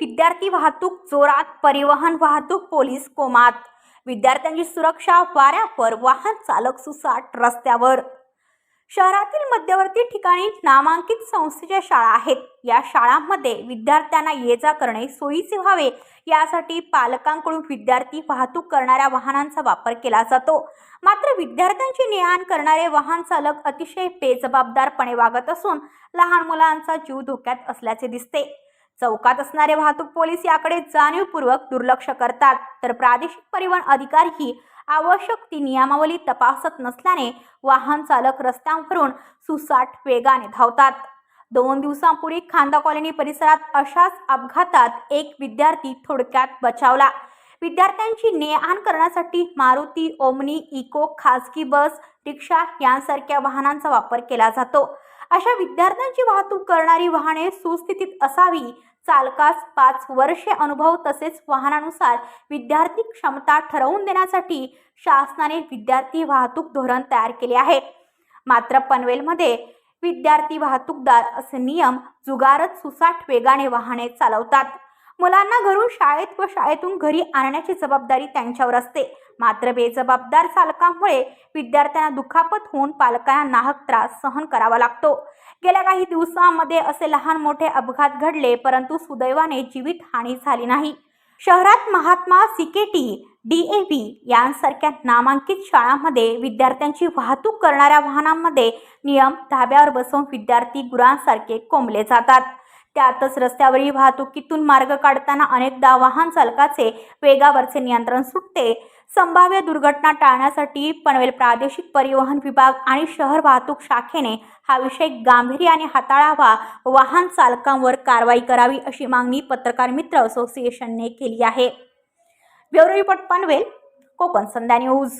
विद्यार्थी वाहतूक जोरात परिवहन वाहतूक पोलीस कोमात. विद्यार्थ्यांची सुरक्षा वाऱ्यावर वाहन चालक सुसाट रस्त्यावर. शहरातील मध्यवर्ती ठिकाणी नामांकित संस्थेच्या शाळा आहेत. या शाळांमध्ये विद्यार्थ्यांना ये जा करणे सोयीचे व्हावे. यासाठी पालकांकडून विद्यार्थी वाहतूक करणाऱ्या वाहनांचा वापर केला जातो. मात्र विद्यार्थ्यांची ने आण करणारे वाहन चालक अतिशय बेजबाबदारपणे वागत असून लहान मुलांचा जीव धोक्यात असल्याचे दिसते. चौकात असणारे वाहतूक पोलीस याकडे जाणीवपूर्वक दुर्लक्ष करतात. तर प्रादेशिक परिवहन अधिकारीही आवश्यक ती नियमावली तपासत नसल्याने वाहन चालक रस्त्यांवरून सुसाट वेगाने धावतात. दोन दिवसांपूर्वी खांदा कॉलनी परिसरात अशाच अपघातात एक विद्यार्थी थोडक्यात बचावला. विद्यार्थ्यांची ने आण करण्यासाठी मारुती ओमनी इको खासगी बस रिक्षा यांसारख्या वाहनांचा वापर केला जातो. अशा विद्यार्थ्यांची वाहतूक करणारी वाहने सुस्थितीत असावी चालकास पाच वर्षे अनुभव तसेच वाहनानुसार विद्यार्थी क्षमता ठरवून देण्यासाठी शासनाने विद्यार्थी वाहतूक धोरण तयार केले आहे. मात्र पनवेलमध्ये विद्यार्थी वाहतूकदार असे नियम जुगारत सुसाट वेगाने वाहने चालवतात. मुलांना घरून शाळेत व शाळेतून घरी आणण्याची जबाबदारी त्यांच्यावर असते. मात्र बेजबाबदार चालकांमुळे विद्यार्थ्यांना दुखापत होऊन पालकांना नाहक त्रास सहन करावा लागतो. गेल्या काही दिवसांमध्ये असे लहान मोठे अपघात घडले परंतु सुदैवाने जीवित हानी झाली नाही. शहरात Mahatma CKT D A V यांसारख्या नामांकित शाळांमध्ये विद्यार्थ्यांची वाहतूक करणाऱ्या वाहनांमध्ये नियम धाब्यावर बसवून विद्यार्थी गुरांसारखे कोंबले जातात. त्यातच रस्त्यावरील वाहतुकीतून मार्ग काढताना अनेकदा वाहन चालकाचे वेगावरचे नियंत्रण सुटते. संभाव्य दुर्घटना टाळण्यासाठी पनवेल प्रादेशिक परिवहन विभाग आणि शहर वाहतूक शाखेने हा विषय गांभीर्याने हाताळावा व वाहन चालकांवर कारवाई करावी अशी मागणी पत्रकार मित्र असोसिएशनने केली आहे. Bureau report Panvel Konkan Sandhya news.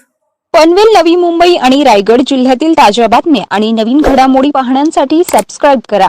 Panvel Navi Mumbai आणि रायगड जिल्ह्यातील ताज्या बातम्या आणि नवीन घडामोडी पाहण्यासाठी सबस्क्राईब करा.